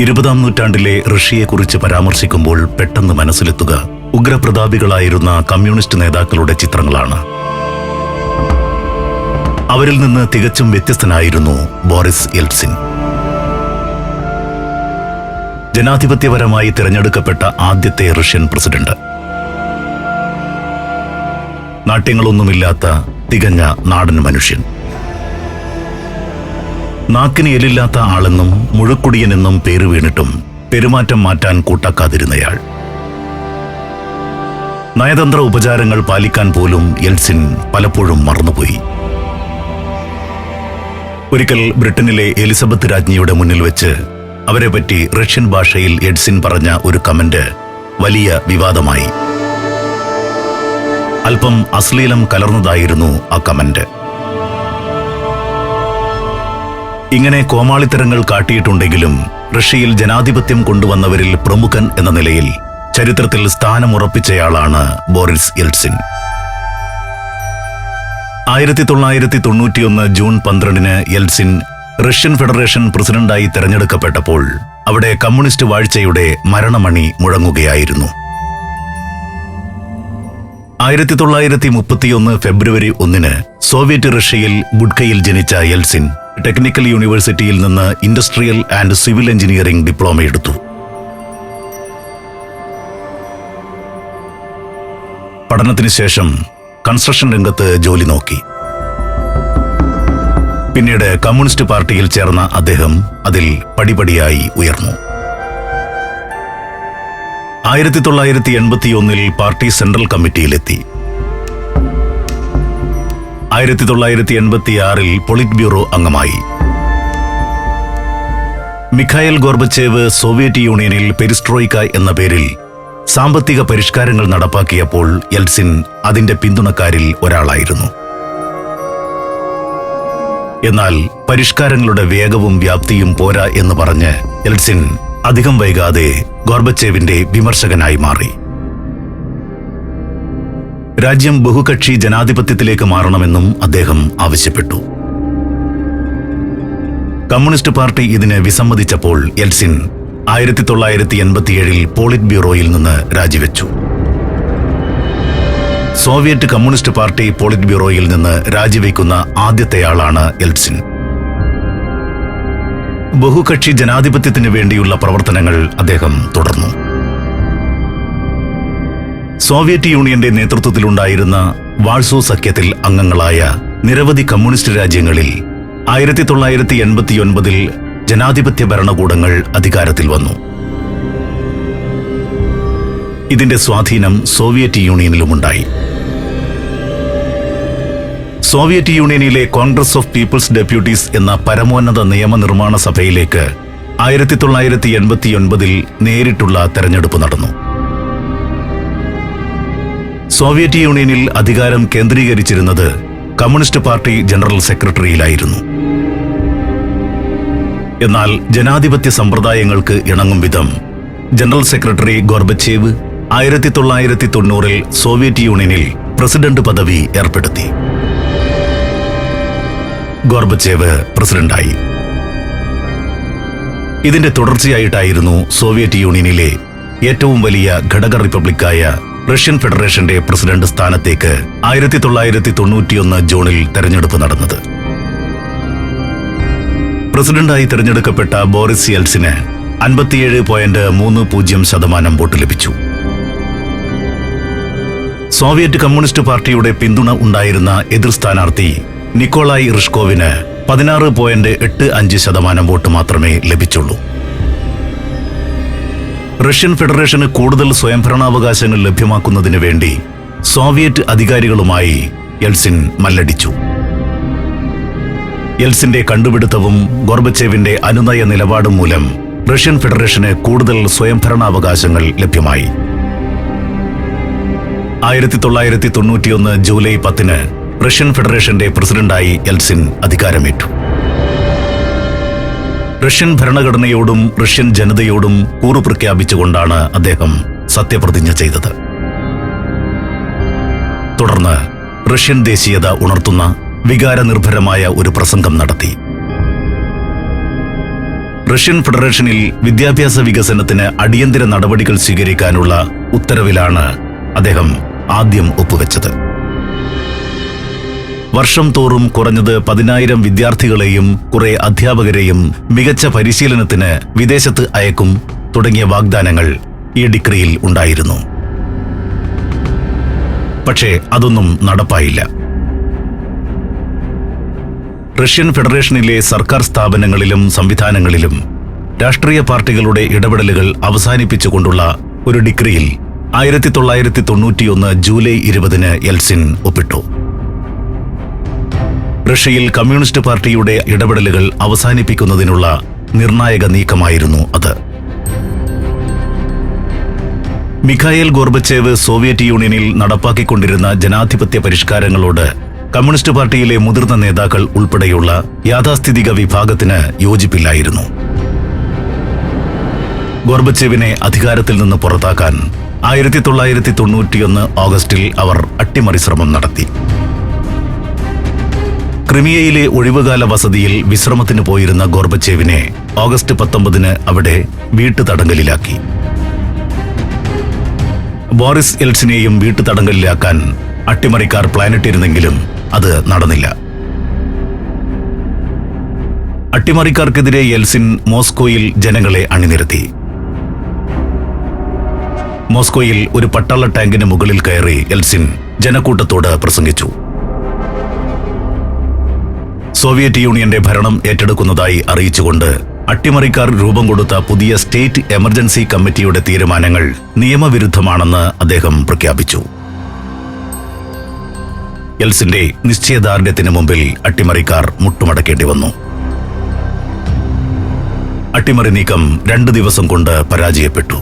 ഇരുപതാം നൂറ്റാണ്ടിലെ റഷ്യയെക്കുറിച്ച് പരാമർശിക്കുമ്പോൾ പെട്ടെന്ന് മനസ്സിലെത്തുക ഉഗ്രപ്രതാപികളായിരുന്ന കമ്മ്യൂണിസ്റ്റ് നേതാക്കളുടെ ചിത്രങ്ങളാണ്. അവരിൽ നിന്ന് തികച്ചും വ്യത്യസ്തനായിരുന്നു ബോറിസ് എൽസിൻ ജനാധിപത്യപരമായി തിരഞ്ഞെടുക്കപ്പെട്ട ആദ്യത്തെ റഷ്യൻ പ്രസിഡന്റ്. നാട്യങ്ങളൊന്നുമില്ലാത്ത തികഞ്ഞ നാടൻ മനുഷ്യൻ. നാക്കിന് എല്ലില്ലാത്ത ആളെന്നും മുഴുക്കുടിയനെന്നും പേര് വീണിട്ടും പെരുമാറ്റം മാറ്റാൻ കൂട്ടാക്കാതിരുന്നയാൾ. നയതന്ത്ര ഉപചാരങ്ങൾ പാലിക്കാൻ പോലും എൽസിൻ പലപ്പോഴും മറന്നുപോയി. ഒരിക്കൽ ബ്രിട്ടനിലെ എലിസബത്ത് രാജ്ഞിയുടെ മുന്നിൽ വെച്ച് അവരെ പറ്റി റഷ്യൻ ഭാഷയിൽ എഡ്സിൻ പറഞ്ഞ ഒരു കമന്റ് വലിയ വിവാദമായി. അല്പം അശ്ലീലം കലർന്നതായിരുന്നു ആ കമന്റ്. ഇങ്ങനെ കോമാളിത്തരങ്ങൾ കാട്ടിയിട്ടുണ്ടെങ്കിലും റഷ്യയിൽ ജനാധിപത്യം കൊണ്ടുവന്നവരിൽ പ്രമുഖൻ എന്ന നിലയിൽ ചരിത്രത്തിൽ സ്ഥാനമുറപ്പിച്ചയാളാണ് ബോറിസ് എൽസിൻ ആയിരത്തി തൊള്ളായിരത്തി തൊണ്ണൂറ്റിയൊന്ന് ജൂൺ പന്ത്രണ്ടിന് യെൽസിൻ റഷ്യൻ ഫെഡറേഷൻ പ്രസിഡന്റായി തെരഞ്ഞെടുക്കപ്പെട്ടപ്പോൾ അവിടെ കമ്മ്യൂണിസ്റ്റ് വാഴ്ചയുടെ മരണമണി മുഴങ്ങുകയായിരുന്നു. ആയിരത്തി തൊള്ളായിരത്തി മുപ്പത്തിയൊന്ന് ഫെബ്രുവരി ഒന്നിന് സോവിയറ്റ് റഷ്യയിൽ ബുഡ്കയിൽ ജനിച്ച യെൽസിൻ ടെക്നിക്കൽ യൂണിവേഴ്സിറ്റിയിൽ നിന്ന് industrial and civil engineering diploma എടുത്തു. പഠനത്തിന് ശേഷം കൺസ്ട്രക്ഷൻ രംഗത്ത് ജോലി നോക്കി. പിന്നീട് കമ്മ്യൂണിസ്റ്റ് പാർട്ടിയിൽ ചേർന്ന അദ്ദേഹം അതിൽ പടിപടിയായി ഉയർന്നു. ആയിരത്തി തൊള്ളായിരത്തി എൺപത്തിയൊന്നിൽ പാർട്ടി സെൻട്രൽ കമ്മിറ്റിയിലെത്തി. ആയിരത്തി തൊള്ളായിരത്തി എൺപത്തിയാറിൽ പൊളിറ്റ് ബ്യൂറോ അംഗമായി. മിഖായൽ ഗോർബച്ചേവ് സോവിയറ്റ് യൂണിയനിൽ പെരിസ്ട്രോയിക്ക എന്ന പേരിൽ സാമ്പത്തിക പരിഷ്കാരങ്ങൾ നടപ്പാക്കിയപ്പോൾ യെൽസിൻ അതിന്റെ പിന്തുണക്കാരിൽ ഒരാളായിരുന്നു. എന്നാൽ പരിഷ്കാരങ്ങളുടെ വേഗവും വ്യാപ്തിയും പോരാ എന്ന് പറഞ്ഞ് യെൽസിൻ അധികം വൈകാതെ ഗോർബച്ചേവിന്റെ വിമർശകനായി മാറി. രാജ്യം ബഹുകക്ഷി ജനാധിപത്യത്തിലേക്ക് മാറണമെന്നും അദ്ദേഹം ആവശ്യപ്പെട്ടു. കമ്മ്യൂണിസ്റ്റ് പാർട്ടി ഇതിന് വിസമ്മതിച്ചപ്പോൾ എൽസിൻ ആയിരത്തി തൊള്ളായിരത്തി എൺപത്തിയേഴിൽ പോളിറ്റ് ബ്യൂറോയിൽ നിന്ന് രാജിവെച്ചു. സോവിയറ്റ് കമ്മ്യൂണിസ്റ്റ് പാർട്ടി പോളിറ്റ് ബ്യൂറോയിൽ നിന്ന് രാജിവെക്കുന്ന ആദ്യത്തെയാളാണ് എൽസിൻ. ബഹുകക്ഷി ജനാധിപത്യത്തിന് വേണ്ടിയുള്ള പ്രവർത്തനങ്ങൾ അദ്ദേഹം തുടർന്നു. സോവിയറ്റ് യൂണിയന്റെ നേതൃത്വത്തിലുണ്ടായിരുന്ന വാൾസോ സഖ്യത്തിൽ അംഗങ്ങളായ നിരവധി കമ്മ്യൂണിസ്റ്റ് രാജ്യങ്ങളിൽ ആയിരത്തി തൊള്ളായിരത്തി എൺപത്തിയൊൻപതിൽ ജനാധിപത്യ ഭരണകൂടങ്ങൾ അധികാരത്തിൽ വന്നു. ഇതിന്റെ സ്വാധീനം സോവിയറ്റ് യൂണിയനിലുമുണ്ടായി. സോവിയറ്റ് യൂണിയനിലെ കോൺഗ്രസ് ഓഫ് പീപ്പിൾസ് ഡെപ്യൂട്ടീസ് എന്ന പരമോന്നത നിയമനിർമ്മാണ സഭയിലേക്ക് ആയിരത്തി തൊള്ളായിരത്തി എൺപത്തിയൊൻപതിൽ നേരിട്ടുള്ള തെരഞ്ഞെടുപ്പ് നടന്നു. സോവിയറ്റ് യൂണിയനിൽ അധികാരം കേന്ദ്രീകരിച്ചിരുന്നത് കമ്മ്യൂണിസ്റ്റ് പാർട്ടി ജനറൽ സെക്രട്ടറിയിലായിരുന്നു. എന്നാൽ ജനാധിപത്യ സമ്പ്രദായങ്ങൾക്ക് ഇണങ്ങും വിധം ജനറൽ സെക്രട്ടറി ഗോർബച്ചേവ് ആയിരത്തി തൊള്ളായിരത്തി തൊണ്ണൂറിൽ സോവിയറ്റ് യൂണിയനിൽ പ്രസിഡന്റ് പദവി ഏർപ്പെടുത്തി. ഗോർബച്ചേവ് പ്രസിഡന്റായി. ഇതിന്റെ തുടർച്ചയായിട്ടായിരുന്നു സോവിയറ്റ് യൂണിയനിലെ ഏറ്റവും വലിയ ഘടക റിപ്പബ്ലിക്കായ റഷ്യൻ ഫെഡറേഷന്റെ പ്രസിഡന്റ് സ്ഥാനത്തേക്ക് ആയിരത്തി തൊള്ളായിരത്തി തൊണ്ണൂറ്റിയൊന്ന് ജൂണിൽ തെരഞ്ഞെടുപ്പ് നടന്നത്. പ്രസിഡന്റായി തെരഞ്ഞെടുക്കപ്പെട്ട ബോറിസ് യെൽസിന് അൻപത്തിയേഴ് പോയിന്റ് മൂന്ന് പൂജ്യം ശതമാനം വോട്ട് ലഭിച്ചു. സോവിയറ്റ് കമ്മ്യൂണിസ്റ്റ് പാർട്ടിയുടെ പിന്തുണ ഉണ്ടായിരുന്ന എതിർ സ്ഥാനാർത്ഥി നിക്കോളായി റിഷ്കോവിന് പതിനാറ് പോയിന്റ് എട്ട് അഞ്ച് ശതമാനം വോട്ട് മാത്രമേ ലഭിച്ചുള്ളൂ. റഷ്യൻ ഫെഡറേഷന് കൂടുതൽ സ്വയംഭരണാവകാശങ്ങൾ ലഭ്യമാക്കുന്നതിന് വേണ്ടി സോവിയറ്റ് അധികാരികളുമായി യെൽസിൻ മല്ലടിച്ചു. യെൽസിന്റെ കണ്ടുപിടുത്തവും ഗോർബച്ചേവിന്റെ അനുനയ നിലപാടും മൂലം റഷ്യൻ ഫെഡറേഷന് കൂടുതൽ സ്വയംഭരണാവകാശങ്ങൾ ലഭ്യമായി. ആയിരത്തി തൊള്ളായിരത്തി തൊണ്ണൂറ്റിയൊന്ന് ജൂലൈ പത്തിന് റഷ്യൻ ഫെഡറേഷന്റെ പ്രസിഡന്റായി യെൽസിൻ അധികാരമേറ്റു. റഷ്യൻ ഭരണഘടനയോടും റഷ്യൻ ജനതയോടും കൂറു പ്രഖ്യാപിച്ചുകൊണ്ടാണ് അദ്ദേഹം സത്യപ്രതിജ്ഞ ചെയ്തത്. തുടർന്ന് റഷ്യൻ ദേശീയത ഉണർത്തുന്ന വികാരനിർഭരമായ ഒരു പ്രസംഗം നടത്തി. റഷ്യൻ ഫെഡറേഷനിൽ വിദ്യാഭ്യാസ വികസനത്തിന് അടിയന്തര നടപടികൾ സ്വീകരിക്കാനുള്ള ഉത്തരവിലാണ് അദ്ദേഹം ആദ്യം ഒപ്പുവെച്ചത്. വർഷം തോറും കുറഞ്ഞത് പതിനായിരം വിദ്യാർത്ഥികളെയും കുറെ അധ്യാപകരെയും മികച്ച പരിശീലനത്തിന് വിദേശത്ത് അയക്കും തുടങ്ങിയ വാഗ്ദാനങ്ങൾ ഈ ഡിക്രിയിൽ ഉണ്ടായിരുന്നു. പക്ഷേ അതൊന്നും നടപ്പായില്ല. റഷ്യൻ ഫെഡറേഷനിലെ സർക്കാർ സ്ഥാപനങ്ങളിലും സംവിധാനങ്ങളിലും രാഷ്ട്രീയ പാർട്ടികളുടെ ഇടപെടലുകൾ അവസാനിപ്പിച്ചുകൊണ്ടുള്ള ഒരു ഡിക്രിയിൽ ആയിരത്തി തൊള്ളായിരത്തി തൊണ്ണൂറ്റിയൊന്ന് ജൂലൈ ഇരുപതിന് എൽസിൻ ഒപ്പിട്ടു. റഷ്യയിൽ കമ്മ്യൂണിസ്റ്റ് പാർട്ടിയുടെ ഇടപെടലുകൾ അവസാനിപ്പിക്കുന്നതിനുള്ള നിർണായക നീക്കമായിരുന്നു അത്. മിഖായേൽ ഗോർബച്ചേവ് സോവിയറ്റ് യൂണിയനിൽ നടപ്പാക്കിക്കൊണ്ടിരുന്ന ജനാധിപത്യ പരിഷ്കാരങ്ങളോട് കമ്മ്യൂണിസ്റ്റ് പാർട്ടിയിലെ മുതിർന്ന നേതാക്കൾ ഉൾപ്പെടെയുള്ള യാഥാസ്ഥിതിക വിഭാഗത്തിന് യോജിപ്പില്ലായിരുന്നു. ഗോർബച്ചേവിനെ അധികാരത്തിൽ നിന്ന് പുറത്താക്കാൻ ആയിരത്തി തൊള്ളായിരത്തി തൊണ്ണൂറ്റിയൊന്ന് ഓഗസ്റ്റിൽ അവർ അട്ടിമറി ശ്രമം നടത്തി. ക്രിമിയയിലെ ഒഴിവുകാല വസതിയിൽ വിശ്രമത്തിന് പോയിരുന്ന ഗോർബച്ചേവിനെ ഓഗസ്റ്റ് പത്തൊമ്പതിന് അവിടെ വീട്ടുതടങ്കലിലാക്കി. ബോറിസ് എൽസിനെയും വീട്ടുതടങ്കലിലാക്കാൻ അട്ടിമറിക്കാർ പ്ലാനിട്ടിരുന്നെങ്കിലും അത് നടന്നില്ല. അട്ടിമറിക്കാർക്കെതിരെ എൽസിൻ മോസ്കോയിൽ ജനങ്ങളെ അണിനിരത്തി. മോസ്കോയിൽ ഒരു പട്ടാള ടാങ്കിന് മുകളിൽ കയറി എൽസിൻ ജനക്കൂട്ടത്തോട് പ്രസംഗിച്ചു. സോവിയറ്റ് യൂണിയന്റെ ഭരണം ഏറ്റെടുക്കുന്നതായി അറിയിച്ചുകൊണ്ട് അട്ടിമറിക്കാർ രൂപം കൊടുത്ത പുതിയ സ്റ്റേറ്റ് എമർജൻസി കമ്മിറ്റിയുടെ തീരുമാനങ്ങൾ നിയമവിരുദ്ധമാണെന്ന് അദ്ദേഹം പ്രഖ്യാപിച്ചു. എൽസിന്റെ നിശ്ചയദാർഢ്യത്തിന് മുമ്പിൽ അട്ടിമറിക്കാർ മുട്ടുമടക്കേണ്ടി വന്നു. അട്ടിമറി നീക്കം രണ്ട് ദിവസം കൊണ്ട് പരാജയപ്പെട്ടു.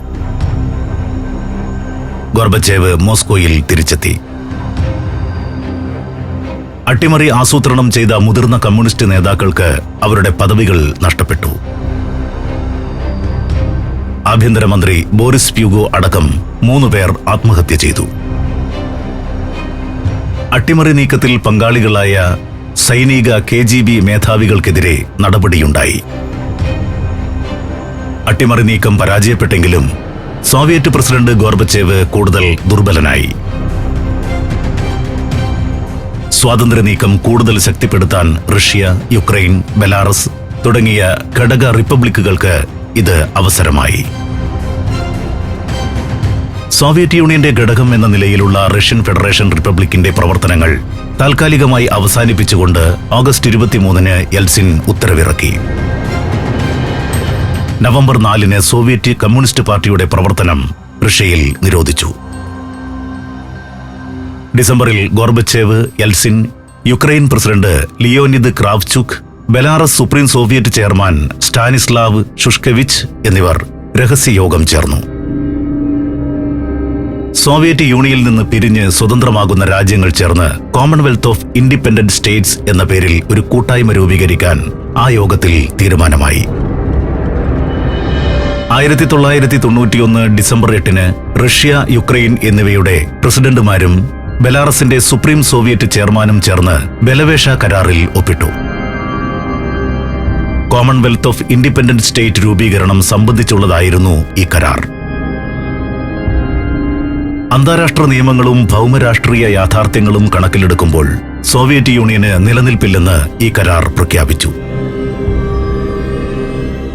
ഗോർബച്ചേവ് മോസ്കോയിൽ തിരിച്ചെത്തി. അട്ടിമറി ആസൂത്രണം ചെയ്ത മുതിർന്ന കമ്മ്യൂണിസ്റ്റ് നേതാക്കൾക്ക് അവരുടെ പദവികൾ നഷ്ടപ്പെട്ടു. ആഭ്യന്തരമന്ത്രി ബോറിസ് പ്യൂഗോ അടക്കം മൂന്ന് പേർ ആത്മഹത്യ ചെയ്തു. അട്ടിമറി നീക്കത്തിൽ പങ്കാളികളായ സൈനിക കെ ജി ബി മേധാവികൾക്കെതിരെ നടപടിയുണ്ടായി. അട്ടിമറി നീക്കം പരാജയപ്പെട്ടെങ്കിലും സോവിയറ്റ് പ്രസിഡന്റ് ഗോർബച്ചേവ് കൂടുതൽ ദുർബലനായി. സ്വാതന്ത്ര്യ നീക്കം കൂടുതൽ ശക്തിപ്പെടുത്താൻ റഷ്യ യുക്രൈൻ ബെലാറസ് തുടങ്ങിയ ഘടക റിപ്പബ്ലിക്കുകൾക്ക് ഇത് അവസരമായി. സോവിയറ്റ് യൂണിയന്റെ ഘടകം എന്ന നിലയിലുള്ള റഷ്യൻ ഫെഡറേഷൻ റിപ്പബ്ലിക്കിന്റെ പ്രവർത്തനങ്ങൾ താൽക്കാലികമായി അവസാനിപ്പിച്ചുകൊണ്ട് ഓഗസ്റ്റ് ഇരുപത്തിമൂന്നിന് എൽസിൻ ഉത്തരവിറക്കി. നവംബർ നാലിന് സോവിയറ്റ് കമ്മ്യൂണിസ്റ്റ് പാർട്ടിയുടെ പ്രവർത്തനം റഷ്യയിൽ നിരോധിച്ചു. ഡിസംബറിൽ Gorbachev Yeltsin Ukraine president Leonid Kravchuk Belarus supreme Soviet chairman Stanislav Shushkevich എന്നിവർ രഹസ്യയോഗം ചേർന്നു. സോവിയറ്റ് യൂണിയനിൽ നിന്ന് പിരിഞ്ഞ് സ്വതന്ത്രമാകുന്ന രാജ്യങ്ങൾ ചേർന്ന് കോമൺവെൽത്ത് ഓഫ് ഇൻഡിപെൻഡന്റ് സ്റ്റേറ്റ്സ് എന്ന പേരിൽ ഒരു കൂട്ടായ്മ രൂപീകരിക്കാൻ ആ യോഗത്തിൽ തീരുമാനമായി. ആയിരത്തി തൊള്ളായിരത്തി തൊണ്ണൂറ്റിയൊന്ന് ഡിസംബർ എട്ടിന് റഷ്യ യുക്രൈൻ എന്നിവയുടെ പ്രസിഡന്റുമാരും ബെലാറസിന്റെ സുപ്രീം സോവിയറ്റ് ചെയർമാനും ചേർന്ന് ബലവേഷ കരാറിൽ ഒപ്പിട്ടു. കോമൺവെൽത്ത് ഓഫ് ഇൻഡിപെൻഡന്റ് സ്റ്റേറ്റ് രൂപീകരണം സംബന്ധിച്ചുള്ളതായിരുന്നു ഈ കരാർ. അന്താരാഷ്ട്ര നിയമങ്ങളും ഭൗമരാഷ്ട്രീയ യാഥാർത്ഥ്യങ്ങളും കണക്കിലെടുക്കുമ്പോൾ സോവിയറ്റ് യൂണിയന് നിലനിൽപ്പില്ലെന്ന് ഈ കരാർ പ്രഖ്യാപിച്ചു.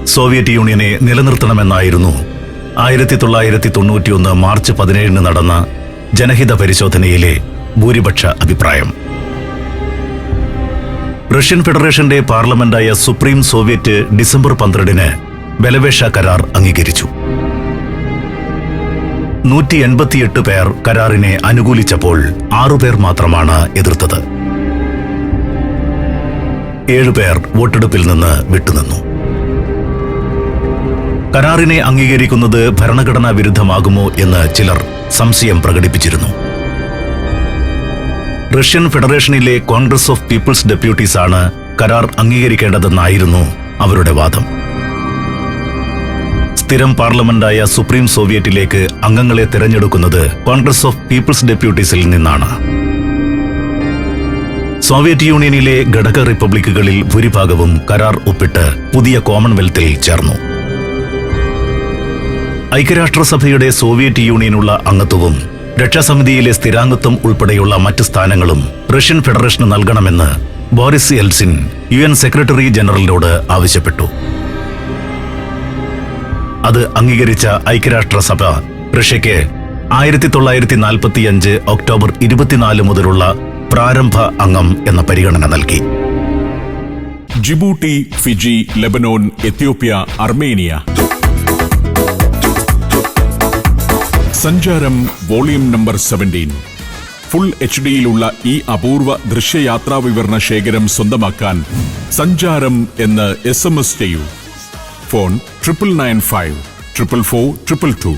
സോവിയറ്റ് യൂണിയനെ നിലനിർത്തണമെന്നായിരുന്നു ആയിരത്തി തൊള്ളായിരത്തി തൊണ്ണൂറ്റിയൊന്ന് മാർച്ച് പതിനേഴിന് നടന്ന ജനഹിത പരിശോധനയിലെ ഭൂരിപക്ഷ അഭിപ്രായം. റഷ്യൻ ഫെഡറേഷന്റെ പാർലമെന്റായ സുപ്രീം സോവിയറ്റ് ഡിസംബർ പന്ത്രണ്ടിന് ബലവേഷ കരാർ അംഗീകരിച്ചു. നൂറ്റി എൺപത്തിയെട്ട് പേർ കരാറിനെ അനുകൂലിച്ചപ്പോൾ ആറുപേർ മാത്രമാണ് എതിർത്തത്. ഏഴുപേർ വോട്ടെടുപ്പിൽ നിന്ന് വിട്ടുനിന്നു. കരാറിനെ അംഗീകരിക്കുന്നത് ഭരണഘടനാ വിരുദ്ധമാകുമോ എന്ന് ചിലർ സംശയം പ്രകടിപ്പിച്ചിരുന്നു. റഷ്യൻ ഫെഡറേഷനിലെ കോൺഗ്രസ് ഓഫ് പീപ്പിൾസ് ഡെപ്യൂട്ടീസ് ആണ് കരാർ അംഗീകരിക്കേണ്ടതെന്നായിരുന്നു അവരുടെ വാദം. സ്ഥിരം പാർലമെന്റായ സുപ്രീം സോവിയറ്റിലേക്ക് അംഗങ്ങളെ തിരഞ്ഞെടുക്കുന്നത് കോൺഗ്രസ് ഓഫ് പീപ്പിൾസ് ഡെപ്യൂട്ടീസിൽ നിന്നാണ്. സോവിയറ്റ് യൂണിയനിലെ ഘടക റിപ്പബ്ലിക്കുകളിൽ ഭൂരിഭാഗവും കരാർ ഒപ്പിട്ട് പുതിയ കോമൺവെൽത്തിൽ ചേർന്നു. ഐക്യരാഷ്ട്രസഭയുടെ സോവിയറ്റ് യൂണിയനുള്ള അംഗത്വവും രക്ഷാസമിതിയിലെ സ്ഥിരാംഗത്വം ഉൾപ്പെടെയുള്ള മറ്റ് സ്ഥാനങ്ങളും റഷ്യൻ ഫെഡറേഷന് നൽകണമെന്ന് Boris Yeltsin U N secretary ജനറലിനോട് ആവശ്യപ്പെട്ടു. അത് അംഗീകരിച്ച ഐക്യരാഷ്ട്രസഭ റഷ്യയ്ക്ക് ആയിരത്തി തൊള്ളായിരത്തി നാൽപ്പത്തിയഞ്ച് ഒക്ടോബർ ഇരുപത്തിനാല് മുതലുള്ള പ്രാരംഭ അംഗം എന്ന പരിഗണന നൽകി. Djibouti Fiji Lebanon Ethiopia Armenia Sancharam volume number seventeen full H ഡിയിലുള്ള ഈ അപൂർവ ദൃശ്യയാത്രാ വിവരണ ശേഖരം സ്വന്തമാക്കാൻ സഞ്ചാരം എന്ന് എസ് എം എസ് ചെയ്യൂ. Phone triple nine five triple four triple two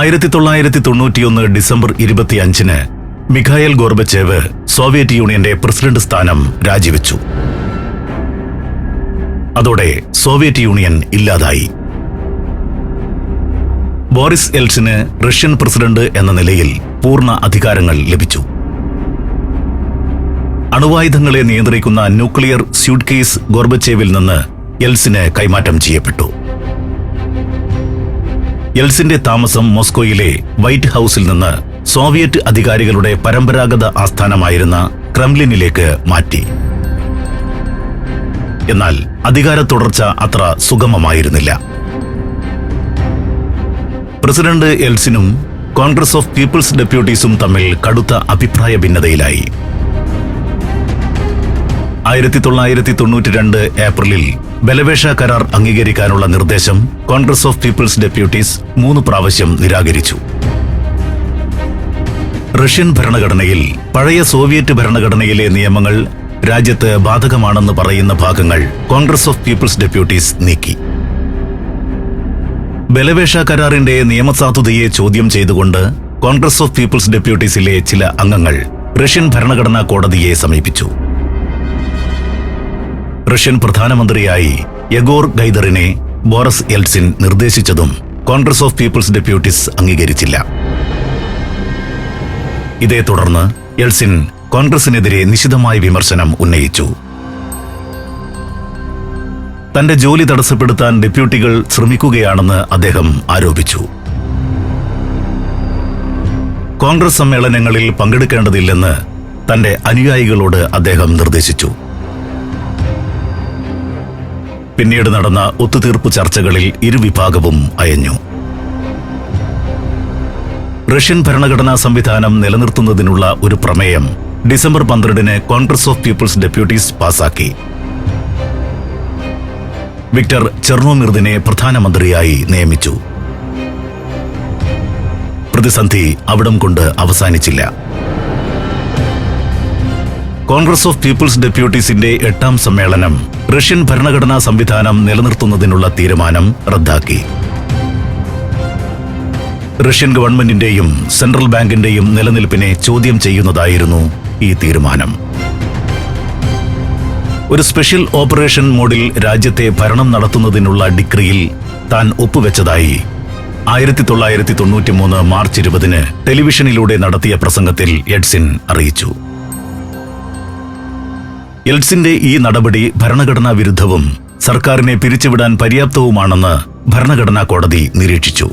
ആയിരത്തി തൊള്ളായിരത്തി തൊണ്ണൂറ്റിയൊന്ന് ഡിസംബർ ഇരുപത്തിയഞ്ചിന് മിഖായൽ ഗോർബച്ചേവ് സോവിയറ്റ് യൂണിയന്റെ പ്രസിഡന്റ് സ്ഥാനം രാജിവെച്ചു. അതോടെ സോവിയറ്റ് യൂണിയൻ ഇല്ലാതായി. ബോറിസ് എൽസിന് റഷ്യൻ പ്രസിഡന്റ് എന്ന നിലയിൽ പൂർണ അധികാരങ്ങൾ ലഭിച്ചു. അണുവായുധങ്ങളെ നിയന്ത്രിക്കുന്ന ന്യൂക്ലിയർ സ്യൂട്ട് കേസ് ഗോർബച്ചേവിൽ നിന്ന് എൽസിന് കൈമാറ്റം ചെയ്യപ്പെട്ടു. എൽസിന്റെ താമസം മോസ്കോയിലെ വൈറ്റ് ഹൌസിൽ നിന്ന് സോവിയറ്റ് അധികാരികളുടെ പരമ്പരാഗത ആസ്ഥാനമായിരുന്ന ക്രെംലിനിലേക്ക് മാറ്റി. എന്നാൽ അധികാര തുടർച്ച അത്ര സുഗമമായിരുന്നില്ല. പ്രസിഡന്റ് എൽസിനും കോൺഗ്രസ് ഓഫ് പീപ്പിൾസ് ഡെപ്യൂട്ടീസും തമ്മിൽ കടുത്ത അഭിപ്രായ ഭിന്നതയിലായി. ആയിരത്തി തൊള്ളായിരത്തി തൊണ്ണൂറ്റി രണ്ട് ഏപ്രിലിൽ ബലവേഷ കരാർ അംഗീകരിക്കാനുള്ള നിർദ്ദേശം കോൺഗ്രസ് ഓഫ് പീപ്പിൾസ് ഡെപ്യൂട്ടീസ് മൂന്ന് പ്രാവശ്യം നിരാകരിച്ചു. റഷ്യൻ ഭരണഘടനയിൽ പഴയ സോവിയറ്റ് ഭരണഘടനയിലെ നിയമങ്ങൾ രാജ്യത്ത് ബാധകമാണെന്ന് പറയുന്ന ഭാഗങ്ങൾ കോൺഗ്രസ് ഓഫ് പീപ്പിൾസ് ഡെപ്യൂട്ടീസ് നീക്കി. ബലവേഷ കരാറിന്റെ നിയമസാധുതയെ ചോദ്യം ചെയ്തുകൊണ്ട് കോൺഗ്രസ് ഓഫ് പീപ്പിൾസ് ഡെപ്യൂട്ടീസിലെ ചില അംഗങ്ങൾ റഷ്യൻ ഭരണഘടനാ കോടതിയെ സമീപിച്ചു. റഷ്യൻ പ്രധാനമന്ത്രിയായി യഗോർ ഗൈദറിനെ ബോറസ് എൽസിൻ നിർദ്ദേശിച്ചതും കോൺഗ്രസ് ഓഫ് പീപ്പിൾസ് ഡെപ്യൂട്ടീസ് അംഗീകരിച്ചില്ല. ഇതേ തുടർന്ന് എൽസിൻ കോൺഗ്രസിനെതിരെ നിശിതമായ വിമർശനം ഉന്നയിച്ചു. തന്റെ ജോലി തടസ്സപ്പെടുത്താൻ ഡെപ്യൂട്ടികൾ ശ്രമിക്കുകയാണെന്ന് അദ്ദേഹം ആരോപിച്ചു. കോൺഗ്രസ് സമ്മേളനങ്ങളിൽ പങ്കെടുക്കേണ്ടതില്ലെന്ന് തന്റെ അനുയായികളോട് അദ്ദേഹം നിർദ്ദേശിച്ചു. പിന്നീട് നടന്ന ഒത്തുതീർപ്പ് ചർച്ചകളിൽ ഇരുവിഭാഗവും അയഞ്ഞു. റഷ്യൻ ഭരണഘടനാ സംവിധാനം നിലനിർത്തുന്നതിനുള്ള ഒരു പ്രമേയം ഡിസംബർ പന്ത്രണ്ടിന് കോൺഗ്രസ് ഓഫ് പീപ്പിൾസ് ഡെപ്യൂട്ടീസ് പാസാക്കി. വിക്ടർ ചെർണോമിർദിനെ പ്രധാനമന്ത്രിയായി നിയമിച്ചു. പ്രതിസന്ധി അവിടം കൊണ്ട് അവസാനിച്ചില്ല. കോൺഗ്രസ് ഓഫ് പീപ്പിൾസ് ഡെപ്യൂട്ടീസിന്റെ എട്ടാം സമ്മേളനം റഷ്യൻ ഭരണഘടനാ സംവിധാനം നിലനിർത്തുന്നതിനുള്ള തീരുമാനം റദ്ദാക്കി. റഷ്യൻ ഗവൺമെന്റിന്റെയും സെൻട്രൽ ബാങ്കിന്റെയും നിലനിൽപ്പിനെ ചോദ്യം ചെയ്യുന്നതായിരുന്നു ഈ തീരുമാനം. ഒരു സ്പെഷ്യൽ ഓപ്പറേഷൻ മോഡിൽ രാജ്യത്തെ ഭരണം നടത്തുന്നതിനുള്ള ഡിക്രിയിൽ താൻ ഒപ്പുവെച്ചതായി ആയിരത്തി തൊള്ളായിരത്തി തൊണ്ണൂറ്റി മൂന്ന് മാർച്ച് ഇരുപതിന് ടെലിവിഷനിലൂടെ നടത്തിയ പ്രസംഗത്തിൽ എഡ്സിൻ അറിയിച്ചു. എൽസിന്റെ ഈ നടപടി ഭരണഘടനാ വിരുദ്ധവും സർക്കാരിനെ പിരിച്ചുവിടാൻ പര്യാപ്തവുമാണെന്ന് ഭരണഘടനാ കോടതി നിരീക്ഷിച്ചു.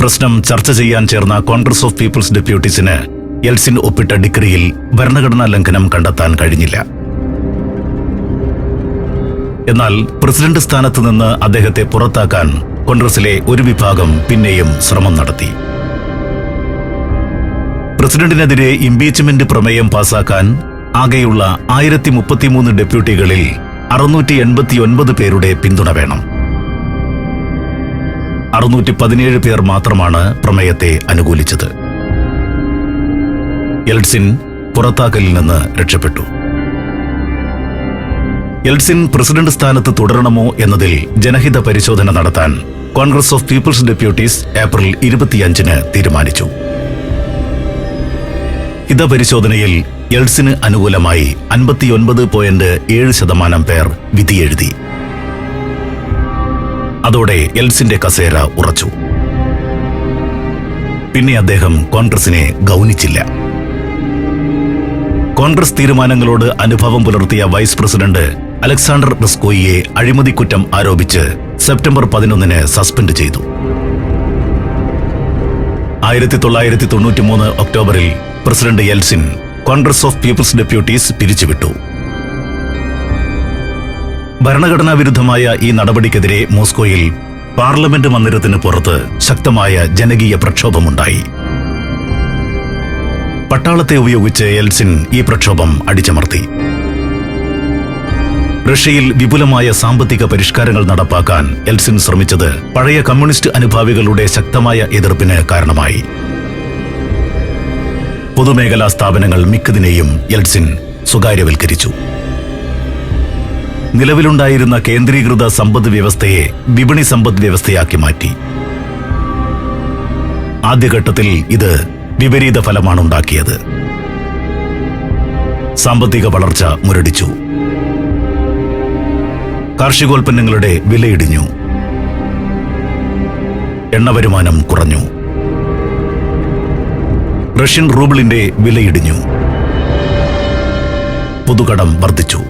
പ്രശ്നം ചർച്ച ചെയ്യാൻ ചേർന്ന കോൺഗ്രസ് ഓഫ് പീപ്പിൾസ് ഡെപ്യൂട്ടീസിന് എൽസിൻ ഒപ്പിട്ട ഡിഗ്രിയിൽ ഭരണഘടനാ ലംഘനം കണ്ടെത്താൻ കഴിഞ്ഞില്ല. എന്നാൽ പ്രസിഡന്റ് സ്ഥാനത്ത് നിന്ന് അദ്ദേഹത്തെ പുറത്താക്കാൻ കോൺഗ്രസിലെ ഒരു വിഭാഗം പിന്നെയും ശ്രമം നടത്തി. പ്രസിഡന്റിനെതിരെ ഇംപീച്ച്മെന്റ് പ്രമേയം പാസാക്കാൻ ആകെയുള്ള ആയിരത്തി മുപ്പത്തിമൂന്ന് ഡെപ്യൂട്ടികളിൽ അറുന്നൂറ്റി എൺപത്തിയൊൻപത് പേരുടെ പിന്തുണ വേണം. അറുന്നൂറ്റി പതിനേഴ് പേർ മാത്രമാണ് പ്രമേയത്തെ അനുകൂലിച്ചത്. എൽസിൻ പുറത്താക്കലിൽ നിന്ന് രക്ഷപ്പെട്ടു. എൽസിൻ പ്രസിഡന്റ് സ്ഥാനത്ത് തുടരണമോ എന്നതിൽ ജനഹിത പരിശോധന നടത്താൻ Congress of People's Deputies April ഇരുപത്തിയഞ്ചിന് തീരുമാനിച്ചു. ഹിതപരിശോധനയിൽ എൽസിന് അനുകൂലമായി അൻപത്തിയൊൻപത് പോയിന്റ് ഏഴ് ശതമാനം പേർ വിധിയെഴുതി. അതോടെ എൽസിന്റെ കസേര ഉറച്ചു. പിന്നെ അദ്ദേഹം കോൺഗ്രസിനെ ഗൗനിച്ചില്ല. കോൺഗ്രസ് തീരുമാനങ്ങളോട് അനുഭവം പുലർത്തിയ വൈസ് പ്രസിഡന്റ് അലക്സാണ്ടർ റിസ്കോയിയെ അഴിമതി കുറ്റം ആരോപിച്ച് സെപ്റ്റംബർ പതിനൊന്നിന് സസ്പെൻഡ് ചെയ്തു. ആയിരത്തി തൊള്ളായിരത്തി തൊണ്ണൂറ്റിമൂന്ന് ഒക്ടോബറിൽ president Yeltsin Congress of People's Deputies പിരിച്ചുവിട്ടു. ഭരണഘടനാ വിരുദ്ധമായ ഈ നടപടിക്കെതിരെ മോസ്കോയിൽ പാർലമെന്റ് മന്ദിരത്തിന് പുറത്ത് ശക്തമായ ജനകീയ പ്രക്ഷോഭമുണ്ടായി. പട്ടാളത്തെ ഉപയോഗിച്ച് എൽസിൻ ഈ പ്രക്ഷോഭം അടിച്ചമർത്തി. റഷ്യയിൽ വിപുലമായ സാമ്പത്തിക പരിഷ്കാരങ്ങൾ നടപ്പാക്കാൻ എൽസിൻ ശ്രമിച്ചത് പഴയ കമ്മ്യൂണിസ്റ്റ് അനുഭാവികളുടെ ശക്തമായ എതിർപ്പിന് കാരണമായി. പൊതുമേഖലാ സ്ഥാപനങ്ങൾ മിക്കതിനെയും എൽസിൻ സ്വകാര്യവൽക്കരിച്ചു. നിലവിലുണ്ടായിരുന്ന കേന്ദ്രീകൃത സമ്പദ് വ്യവസ്ഥയെ വിപണി സമ്പദ് വ്യവസ്ഥയാക്കി മാറ്റി. ആദ്യഘട്ടത്തിൽ ഇത് വിപരീത ഫലമാണ് ഉണ്ടാക്കിയത്. സാമ്പത്തിക വളർച്ച മുരടിച്ചു. കാർഷികോൽപ്പന്നങ്ങളുടെ വിലയിടിഞ്ഞു. എണ്ണവരുമാനം കുറഞ്ഞു. റഷ്യൻ റൂബിളിന്റെ വിലയിടിഞ്ഞു. പുതുകടം വർദ്ധിച്ചു.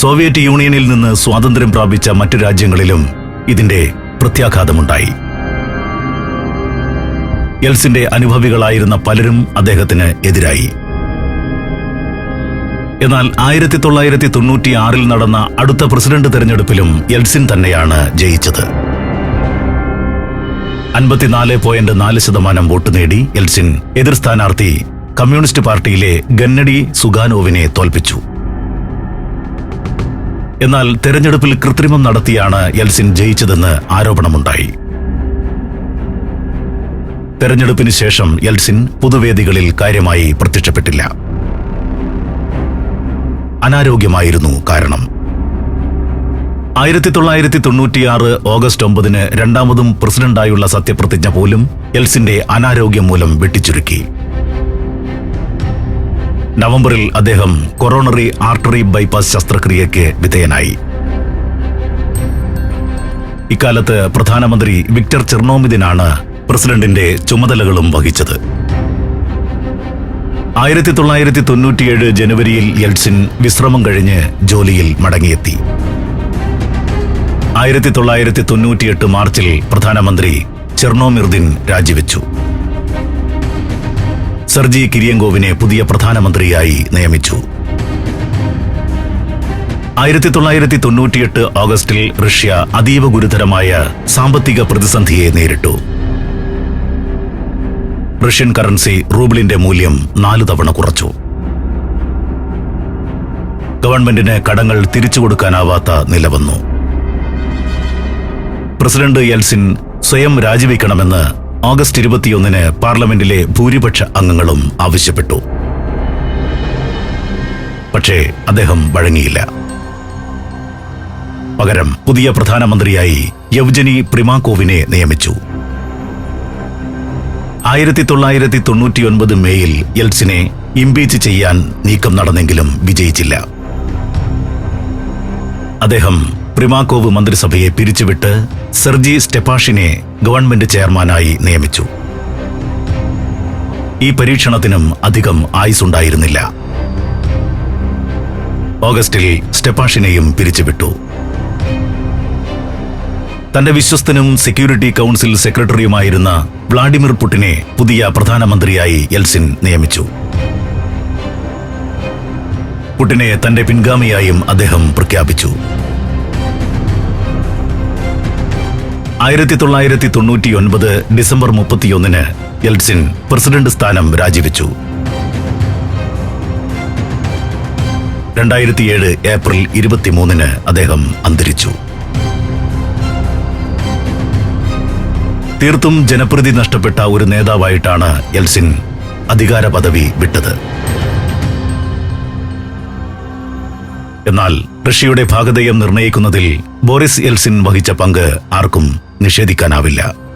സോവിയറ്റ് യൂണിയനിൽ നിന്ന് സ്വാതന്ത്ര്യം പ്രാപിച്ച മറ്റു രാജ്യങ്ങളിലും ഇതിന്റെ പ്രത്യാഘാതമുണ്ടായി. യെൽസിന്റെ അനുഭവികളായിരുന്ന പലരും അദ്ദേഹത്തിന് എതിരായി. എന്നാൽ ആയിരത്തി തൊള്ളായിരത്തി തൊണ്ണൂറ്റി ആറിൽ നടന്ന അടുത്ത പ്രസിഡന്റ് തെരഞ്ഞെടുപ്പിലും എൽസിൻ തന്നെയാണ് ജയിച്ചത്. അൻപത്തിനാല് പോയിന്റ് നാല് ശതമാനം വോട്ട് നേടി എൽസിൻ എതിർ സ്ഥാനാർത്ഥി കമ്മ്യൂണിസ്റ്റ് പാർട്ടിയിലെ ഗന്നഡി സുഗാനോവിനെ തോൽപ്പിച്ചു. എന്നാൽ തെരഞ്ഞെടുപ്പിൽ കൃത്രിമം നടത്തിയാണ് യെൽസിൻ ജയിച്ചതെന്ന് ആരോപണമുണ്ടായി. തെരഞ്ഞെടുപ്പിന് ശേഷം യെൽസിൻ പൊതുവേദികളിൽ കാര്യമായി പ്രത്യക്ഷപ്പെട്ടില്ല. അനാരോഗ്യമായിരുന്നു കാരണം. ആയിരത്തി തൊള്ളായിരത്തി തൊണ്ണൂറ്റിയാറ് ഓഗസ്റ്റ് ഒമ്പതിന് രണ്ടാമതും പ്രസിഡന്റായുള്ള സത്യപ്രതിജ്ഞ പോലും എൽസിന്റെ അനാരോഗ്യം മൂലം വെട്ടിച്ചുരുക്കി. നവംബറിൽ അദ്ദേഹം കൊറോണറി ആർട്ടറി ബൈപ്പാസ് ശസ്ത്രക്രിയയ്ക്ക് വിധേയനായി. ഇക്കാലത്ത് പ്രധാനമന്ത്രി വിക്ടർ ചെർണോമിദിനാണ് പ്രസിഡന്റിന്റെ ചുമതലകളും വഹിച്ചത്. ആയിരത്തി തൊള്ളായിരത്തി തൊണ്ണൂറ്റിയേഴ് ജനുവരിയിൽ യെൽസിൻ വിശ്രമം കഴിഞ്ഞ് ജോലിയിൽ മടങ്ങിയെത്തി. ആയിരത്തി തൊള്ളായിരത്തി തൊണ്ണൂറ്റിയെട്ട് മാർച്ചിൽ പ്രധാനമന്ത്രി ചെർണോമിർദിൻ രാജിവെച്ചു. സർജി കിരിയങ്കോവിനെ പുതിയ പ്രധാനമന്ത്രിയായി നിയമിച്ചു. ആയിരത്തി തൊള്ളായിരത്തി തൊണ്ണൂറ്റിയെട്ട് ഓഗസ്റ്റിൽ റഷ്യ അതീവ ഗുരുതരമായ സാമ്പത്തിക പ്രതിസന്ധിയെ നേരിട്ടു. റഷ്യൻ കറൻസി റൂബിളിന്റെ മൂല്യം നാലു തവണ കുറച്ചു. ഗവൺമെന്റിന് കടങ്ങൾ തിരിച്ചു കൊടുക്കാനാവാത്ത നില വന്നു. പ്രസിഡന്റ് യെൽസിൻ സ്വയം രാജിവെക്കണമെന്ന് ഓഗസ്റ്റ് ഇരുപത്തിയൊന്നിന് പാർലമെന്റിലെ ഭൂരിപക്ഷ അംഗങ്ങളും ആവശ്യപ്പെട്ടു. പക്ഷേ അദ്ദേഹം വഴങ്ങിയില്ല. പകരം പുതിയ പ്രധാനമന്ത്രിയായി യവ്ജനി പ്രിമാക്കോവിനെ നിയമിച്ചു. ആയിരത്തി തൊള്ളായിരത്തി തൊണ്ണൂറ്റിയൊൻപത് മേയിൽ യെൽസിനെ ഇംപീച്ച് ചെയ്യാൻ നീക്കം നടന്നെങ്കിലും വിജയിച്ചില്ല. അദ്ദേഹം പ്രിമാക്കോവ് മന്ത്രിസഭയെ പിരിച്ചുവിട്ട് സെർജി സ്റ്റെപാഷിനെ ഗവൺമെന്റ് ചെയർമാനായി നിയമിച്ചു. ഈ പരീക്ഷണത്തിനും അധികം ആയുസുണ്ടായിരുന്നില്ല. ഓഗസ്റ്റിൽ സ്റ്റെപാഷിനെയും പിരിച്ചുവിട്ടു. തന്റെ വിശ്വസ്തനും സെക്യൂരിറ്റി കൗൺസിൽ സെക്രട്ടറിയുമായിരുന്ന വ്ളാഡിമിർ പുടിനെ പുതിയ പ്രധാനമന്ത്രിയായി എൽസിൻ നിയമിച്ചു. പുടിനെ തന്റെ പിൻഗാമിയായും അദ്ദേഹം പ്രഖ്യാപിച്ചു. ആയിരത്തി തൊള്ളായിരത്തി തൊണ്ണൂറ്റി ഒൻപത് ഡിസംബർ മുപ്പത്തിയൊന്നിന് യെൽസിൻ പ്രസിഡന്റ് സ്ഥാനം രാജിവെച്ചു. രണ്ടായിരത്തിയേഴ് ഏപ്രിൽ ഇരുപത്തിമൂന്നിന് അദ്ദേഹം അന്തരിച്ചു. തീർത്തും ജനപ്രീതി നഷ്ടപ്പെട്ട ഒരു നേതാവായിട്ടാണ് യെൽസിൻ അധികാര പദവി വിട്ടത്. എന്നാൽ റഷ്യയുടെ ഭാഗതയം നിർണയിക്കുന്നതിൽ ബോറിസ് എൽസിൻ വഹിച്ച പങ്ക് ആർക്കും നിഷേധിക്കാനാവില്ല